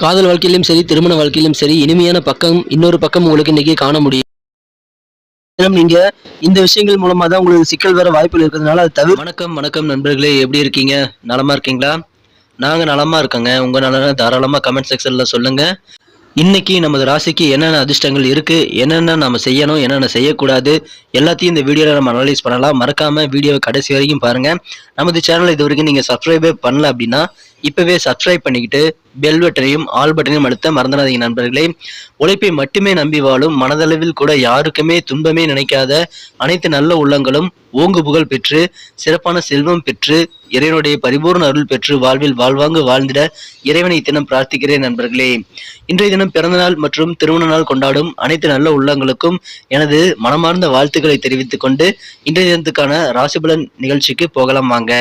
காதல் வாழ்க்கையிலும் சரி திருமண வாழ்க்கையிலும் சரி இனிமையான பக்கம் இன்னொரு பக்கம் உங்களுக்கு இன்னைக்கு காண முடியும். நீங்க இந்த விஷயங்கள் மூலமா தான் உங்களுக்கு சிக்கல் வர வாய்ப்புகள் இருக்கிறதுனால அது தவிர வணக்கம் வணக்கம் நண்பர்களே எப்படி இருக்கீங்க? நலமா இருக்கீங்களா? நாங்க நலமா இருக்கோங்க. உங்க நலனை தாராளமா கமெண்ட் செக்ஷன்ல சொல்லுங்க. இன்னைக்கு நமது ராசிக்கு என்னென்ன அதிர்ஷ்டங்கள் இருக்கு என்னென்ன நம்ம செய்யணும் என்னென்ன செய்யக்கூடாது எல்லாத்தையும் இந்த வீடியோவில் நம்ம அனலைஸ் பண்ணலாம். மறக்காம வீடியோவை கடைசி வரைக்கும் பாருங்க. நமது சேனல் இது வரைக்கும் நீங்க சப்ஸ்கிரைபே பண்ணல அப்படின்னா இப்பவே சப்ஸ்கிரைப் பண்ணிக்கிட்டு பெல் பட்டனையும் ஆல் பட்டனையும் அழுத்த மறந்துடாதீங்க நண்பர்களே. உழைப்பை மட்டுமே நம்பி வாழும் மனதளவில் கூட யாருக்குமே துன்பமே நினைக்காத அனைத்து நல்ல உள்ளங்களும் ஓங்கு புகழ் பெற்று சிறப்பான செல்வம் பெற்று இறைவனுடைய பரிபூர்ண அருள் பெற்று வாழ்வில் வாழ்வாங்கு வாழ்ந்திட இறைவனை தினம் பிரார்த்திக்கிறேன் நண்பர்களே. இன்றைய தினம் பிறந்தநாள் மற்றும் திருமண நாள் கொண்டாடும் அனைத்து நல்ல உள்ளங்களுக்கும் எனது மனமார்ந்த வாழ்த்துக்களை தெரிவித்துக் கொண்டு இன்றைய தினத்துக்கான ராசிபலன் நிகழ்ச்சிக்கு போகலாம் வாங்க.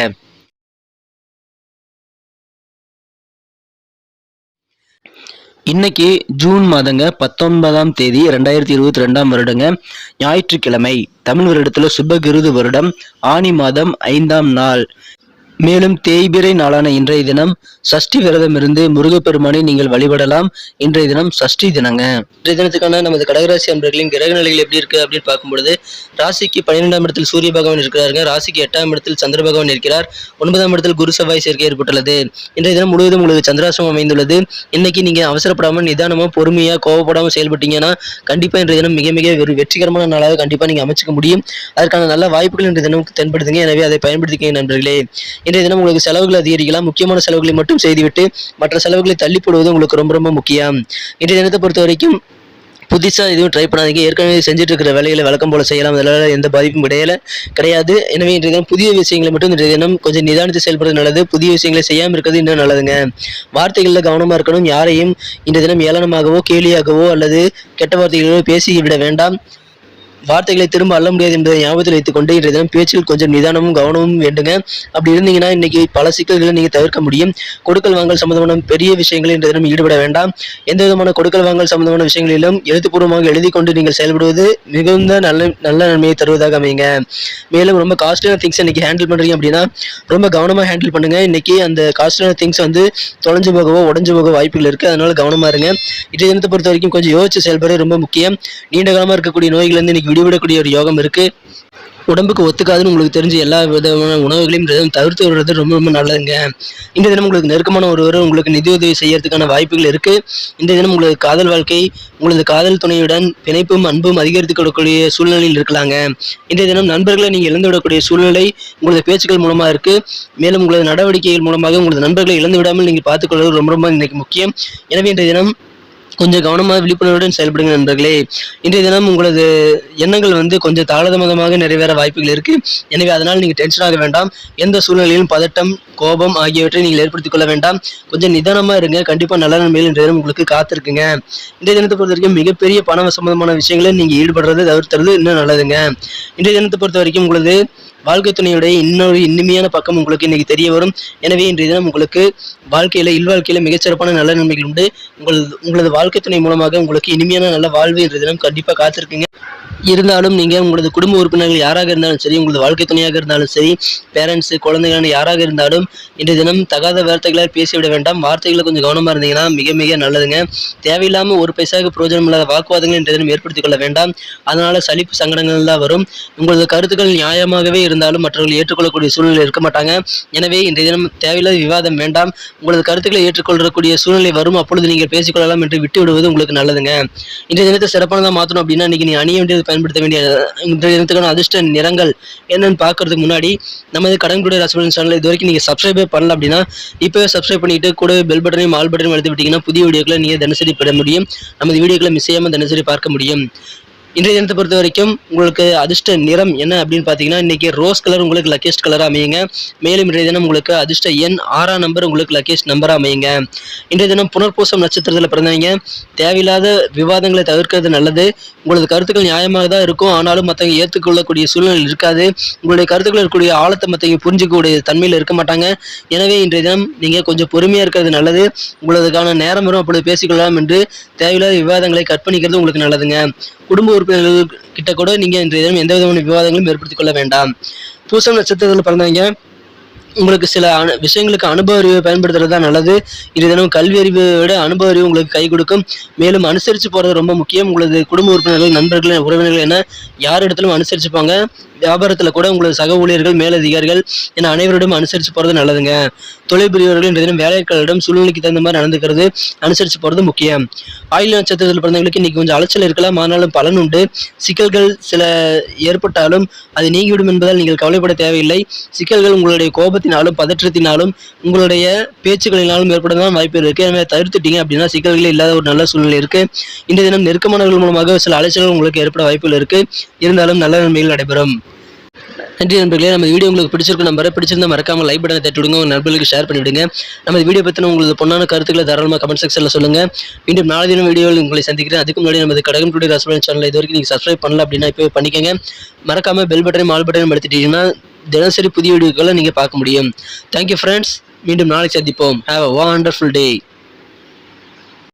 இன்னைக்கு ஜூன் மாதங்க பத்தொன்பதாம் தேதி ரெண்டாயிரத்தி இருபத்தி ரெண்டாம் வருடங்க ஞாயிற்றுக்கிழமை. தமிழ் வருடத்துல சுபகிருது வருடம். ஆனி மாதம் ஐந்தாம் நாள். மேலும் தேய்பிறை நாளான இன்றைய தினம் சஷ்டி விரதம் இருந்து முருகப்பெருமானை நீங்கள் வழிபடலாம். இன்றைய தினம் சஷ்டி தினங்க. இன்றைய தினத்துக்கான நமது கடகராசி அன்பர்களின் கிரக நிலைகள் எப்படி இருக்கு அப்படின்னு பார்க்கும்பொழுது ராசிக்கு பன்னிரெண்டாம் இடத்தில் சூரிய பகவான் இருக்கிறாருங்க. ராசிக்கு எட்டாம் இடத்தில் சந்திர பகவான் இருக்கிறார். ஒன்பதாம் இடத்தில் குரு செவ்வாய் சேர்க்கை ஏற்பட்டுள்ளது. இன்றைய தினம் முழுவதும் உங்களுக்கு சந்திராசிரமம் அமைந்துள்ளது. இன்னைக்கு நீங்க அவசரப்படாமல் நிதானமா பொறுமையா கோவப்படாமல் செயல்பட்டீங்கன்னா கண்டிப்பா இன்றைய தினம் மிக மிக ஒரு வெற்றிகரமான நாளாக கண்டிப்பா நீங்க அமைச்சுக்க முடியும். அதற்கான நல்ல வாய்ப்புகள் இன்றைய தினம் தென்படுத்துங்க. எனவே அதை பயன்படுத்திக்க நண்பர்களே. இன்றைய தினம் உங்களுக்கு செலவுகள் அதிகரிக்கலாம். முக்கியமான செலவுகளை மட்டும் செய்துவிட்டு மற்ற செலவுகளை தள்ளி போடுவது உங்களுக்கு ரொம்ப ரொம்ப முக்கியம். இன்றைய தினத்தை பொறுத்த வரைக்கும் புதுசாக எதுவும் ட்ரை பண்ணாதீங்க. ஏற்கனவே செஞ்சுட்டு இருக்கிற வேலைகளை வழக்கம் போல செய்யலாம். அதனால எந்த பாதிப்பும் கிடையாது கிடையாது. எனவே இன்றைய தினம் புதிய விஷயங்களை மட்டும் இன்றைய தினம் கொஞ்சம் நிதானித்து செயல்படுறது நல்லது. புதிய விஷயங்களை செய்யாமல் இருக்கிறது இன்னும் நல்லதுங்க. வார்த்தைகளில் கவனமாக இருக்கணும். யாரையும் இன்றைய தினம் ஏளனமாகவோ கேலியாகவோ அல்லது கெட்ட வார்த்தைகளோ பேசி விட வேண்டாம். வார்த்தைகளை திரும்ப அள்ள முடியாது என்பதை ஞாபகத்தில் வைத்துக் கொண்டு இன்றைய தினம் பேச்சில் கொஞ்சம் நிதானமும் கவனமும் வேண்டுங்க. அப்படி இருந்தீங்கன்னா இன்னைக்கு பல சிக்கல்களை நீங்க தவிர்க்க முடியும். கொடுக்கல் வாங்கல் சம்பந்தமான பெரிய விஷயங்களில் இன்றைய தினம் ஈடுபட வேண்டாம். எந்த விதமான கொடுக்கல் வாங்கல் சம்பந்தமான விஷயங்களிலும் எழுத்துப்பூர்வமாக எழுதி கொண்டு நீங்கள் செயல்படுவது மிகுந்த நல்ல நல்ல நன்மையை தருவதாக அமைங்க மேலும் ரொம்ப காஸ்ட்லியான திங்ஸ் இன்னைக்கு ஹேண்டில் பண்றீங்க அப்படின்னா ரொம்ப கவனமாக ஹேண்டில் பண்ணுங்க. இன்னைக்கு அந்த காஸ்ட்லியான திங்ஸ் வந்து தொலைஞ்சு போகவோ உடஞ்சு போக வாய்ப்புகள் இருக்கு. அதனால கவனமா இருங்க. இன்றைய தினத்தை பொறுத்த வரைக்கும் கொஞ்சம் யோசிச்சு செயல்பட ரொம்ப முக்கியம். நீண்ட காலமாக இருக்கக்கூடிய நோய்கள் வந்து இன்னைக்கு விடுவிடக்கூடிய ஒரு யோகம் இருக்குது உடம்புக்கு ஒத்துக்காதுன்னு உங்களுக்கு தெரிஞ்ச எல்லா விதமான உணவுகளையும் தவிர்த்து வருவது ரொம்ப ரொம்ப நல்லதுங்க. இந்த தினம் உங்களுக்கு நெருக்கமான ஒருவர் உங்களுக்கு நிதியுதவி செய்யறதுக்கான வாய்ப்புகள் இருக்கு. இந்த தினம் உங்களுக்கு காதல் வாழ்க்கை உங்களது காதல் துணையுடன் பிணைப்பும் அன்பும் அதிகரித்து கொடுக்கக்கூடிய சூழ்நிலையில் இருக்கலாங்க. இந்த தினம் நண்பர்களை நீங்கள் இழந்து விடக்கூடிய சூழ்நிலை உங்களது பேச்சுக்கள் மூலமாக இருக்கு. மேலும் உங்களது நடவடிக்கைகள் மூலமாக உங்களது நண்பர்களை இழந்து விடாமல் நீங்கள் பார்த்துக்கொள்வது ரொம்ப ரொம்ப இன்னைக்கு முக்கியம். எனவே இன்றைய தினம் கொஞ்சம் கவனமாக விழிப்புணர்வுடன் செயல்படுங்க நண்பர்களே. இன்றைய தினம் உங்களது எண்ணங்கள் வந்து கொஞ்சம் தாமதமாக நிறைவேற வாய்ப்புகள் இருக்கு. எனவே அதனால் நீங்கள் டென்ஷன் ஆக வேண்டாம். எந்த சூழ்நிலையிலும் பதட்டம் கோபம் ஆகியவற்றை நீங்கள் ஏற்படுத்திக் கொள்ள வேண்டாம். கொஞ்சம் நிதானமாக இருங்க. கண்டிப்பாக நல்ல நன்மைகள் இன்றைய தினம் உங்களுக்கு காத்திருக்குங்க. இன்றைய தினத்தை பொறுத்த வரைக்கும் மிகப்பெரிய பண சம்பந்தமான விஷயங்களை நீங்கள் ஈடுபடுறது தவிர்த்துறது இன்னும் நல்லதுங்க. இன்றைய தினத்தை பொறுத்த வரைக்கும் உங்களது வாழ்க்கை துணையுடைய இன்னொரு இனிமையான பக்கம் உங்களுக்கு இன்னைக்கு தெரிய வரும். எனவே இன்றைய தினம் உங்களுக்கு வாழ்க்கையில இல்வாழ்க்கையில மிகச்சிறப்பான நல்ல நன்மைகள் உண்டு. உங்களது உங்களது வாழ்க்கை துணை மூலமாக உங்களுக்கு இனிமையான நல்ல வாழ்வு என்ற தினம் கண்டிப்பா காத்திருக்குங்க. இருந்தாலும் நீங்கள் உங்களது குடும்ப உறுப்பினர்கள் யாராக இருந்தாலும் சரி உங்களது வாழ்க்கை துணையாக இருந்தாலும் சரி பேரண்ட்ஸ் குழந்தைகள் யாராக இருந்தாலும் இன்றைய தினம் தகாத வார்த்தைகளால் பேசிவிட வேண்டாம். வார்த்தைகளை கொஞ்சம் கவனமாக இருந்தீங்கன்னா மிக மிக நல்லதுங்க. தேவையில்லாமல் ஒரு பைசாவுக்கு பிரயோஜனம் இல்லாத வாக்குவாதங்கள் இன்றைய தினம் ஏற்படுத்திக் கொள்ள வேண்டாம். அதனால் சலிப்பு சங்கடங்கள் தான் வரும். உங்களது கருத்துக்கள் நியாயமாகவே இருந்தாலும் மற்றவர்கள் ஏற்றுக்கொள்ளக்கூடிய சூழ்நிலை இருக்க மாட்டாங்க. எனவே இன்றைய தினம் தேவையில்லாத விவாதம் வேண்டாம். உங்களது கருத்துக்களை ஏற்றுக்கொள்ளக்கூடிய சூழ்நிலை வரும். அப்பொழுது நீங்கள் பேசிக்கொள்ளலாம் என்று விட்டு விடுவது உங்களுக்கு நல்லதுங்க. இன்றைய தினத்தை சிறப்பானதாக மாற்றணும் அப்படின்னா இன்னைக்கு நீ அணிய வேண்டியது பயன்படுத்த வேண்டிய இன்றைய தினத்துக்கான அதிர்ஷ்ட நிறங்கள் என்னன்னு பார்க்கறதுக்கு முன்னாடி நமது கடன்குடைய ரசபலன் சேனல் இது வரைக்கும் நீங்கள் சப்ஸ்கிரைபே பண்ணல அப்படின்னா இப்போவே சப்ஸ்கிரைப் பண்ணிட்டு கூட பெல் பட்டனையும் ஆல் பட்டனையும் அழுத்தி விட்டீங்கன்னா புதிய வீடியோக்களை நீங்கள் தினசரி பெற முடியும். நமது வீடியோக்களை மிஸ் செய்யாமல் தினசரி பார்க்க முடியும். இன்றைய தினத்தை பொறுத்த வரைக்கும் உங்களுக்கு அதிர்ஷ்ட நிறம் என்ன அப்படின்னு பார்த்தீங்கன்னா இன்றைக்கி ரோஸ் கலர் உங்களுக்கு லக்கேஸ்ட் கலராக அமையுங்க. மேலும் இன்றைய தினம் உங்களுக்கு அதிர்ஷ்ட எண் ஆறாம் நம்பர் உங்களுக்கு லக்கேஸ்ட் நம்பராக அமையுங்க. இன்றைய தினம் புனர்பூசம் நட்சத்திரத்தில் பிறந்தவங்க தேவையில்லாத விவாதங்களை தவிர்க்கிறது நல்லது. உங்களது கருத்துக்கள் நியாயமாக தான் இருக்கும். ஆனாலும் மற்றவங்க ஏற்றுக்கொள்ளக்கூடிய சூழ்நிலை இருக்காது. உங்களுடைய கருத்துக்கள் இருக்கக்கூடிய ஆழத்தை மற்றவங்க புரிஞ்சிக்கக்கூடிய தன்மையில் இருக்க மாட்டாங்க. எனவே இன்றைய தினம் நீங்கள் கொஞ்சம் பொறுமையாக இருக்கிறது நல்லது. உங்களதுக்கான நேரம் வரும் அப்பொழுது பேசிக்கொள்ளலாம் என்று தேவையில்லாத விவாதங்களை கற்பணிக்கிறது உங்களுக்கு நல்லதுங்க. குடும்ப உறுப்பினர்கள் கிட்ட கூட நீங்கள் இன்றைய தினம் எந்த விதமான விவாதங்களும் ஏற்படுத்திக் கொள்ள வேண்டாம். பூசம் நட்சத்திரத்தில் பிறந்தவங்க உங்களுக்கு சில அனு விஷயங்களுக்கு அனுபவ அறிவை பயன்படுத்துறது தான் நல்லது. இது தினம் கல்வி அறிவை விட அனுபவ அறிவு உங்களுக்கு கை கொடுக்கும். மேலும் அனுசரித்து போகிறது ரொம்ப முக்கியம். உங்களது குடும்ப உறுப்பினர்கள் நண்பர்கள் உறவினர்கள் என யார் இடத்திலும் அனுசரிச்சுப்பாங்க. வியாபாரத்தில் கூட உங்களது சக ஊழியர்கள் மேலதிகாரிகள் என அனைவரிடம் அனுசரித்து போகிறது நல்லதுங்க. தொழில் புரியவர்கள் இன்றைய தினம் வேலையாட்களிடம் சூழ்நிலைக்கு தகுந்த மாதிரி நடந்துக்கிறது அனுசரித்து போகிறது முக்கியம். ஆயுள் நட்சத்திரத்தில் பிறந்தவங்களுக்கு இன்னைக்கு கொஞ்சம் அலைச்சல் இருக்கலாம் ஆனாலும் பலன் உண்டு. சிக்கல்கள் சில ஏற்பட்டாலும் அது நீங்கிவிடும் என்பதால் நீங்கள் கவலைப்பட தேவையில்லை. சிக்கல்கள் உங்களுடைய கோபத்தினாலும் பதற்றத்தினாலும் உங்களுடைய பேச்சுக்களினாலும் ஏற்படதான் வாய்ப்பு இருக்குது எனவே தவிர்த்துட்டீங்க அப்படின்னா சிக்கல்களே இல்லாத ஒரு நல்ல சூழ்நிலை இருக்குது இன்றைய தினம் நெருக்கமானவர்கள் மூலமாக சில அலைச்சல்கள் உங்களுக்கு ஏற்பட வாய்ப்புகள் இருக்குது இருந்தாலும் நல்ல நன்மைகள் நடைபெறும். நன்றி நண்பர்களே. நம்ம வீடியோ உங்களுக்கு பிடிச்சிருக்கும் நம்பரை பிடிச்சிருந்தா மறக்காம லைக் பட்டனை தட்டி விடுங்க உங்கள் நண்பர்களுக்கு ஷேர் பண்ணிவிடுங்க. நம்ம வீடியோ பற்றின உங்களுக்கு பொண்ணான கருத்துக்களை தாராளமாக கமெண்ட் செக்ஷனில் சொல்லுங்கள் மீண்டும் நாளை தினம் வீடியோவில் உங்களை சந்திக்கிறேன். அதுக்கு முன்னாடி நமது கடகம் டுடே ரசபலன் சேனல் இது வரைக்கும் நீங்கள் சப்ஸ்கிரைப் பண்ணல அப்படின்னா இப்போ பண்ணிக்கங்க. மறக்காம பெல் பட்டனையும் ஆல் பட்டனையும் படுத்திட்டீங்கன்னா தினசரி புதிய வீடியோக்களை நீங்கள் பார்க்க முடியும். தேங்க்யூ ஃப்ரெண்ட்ஸ் மீண்டும் நாளை சந்திப்போம். Have a wonderful day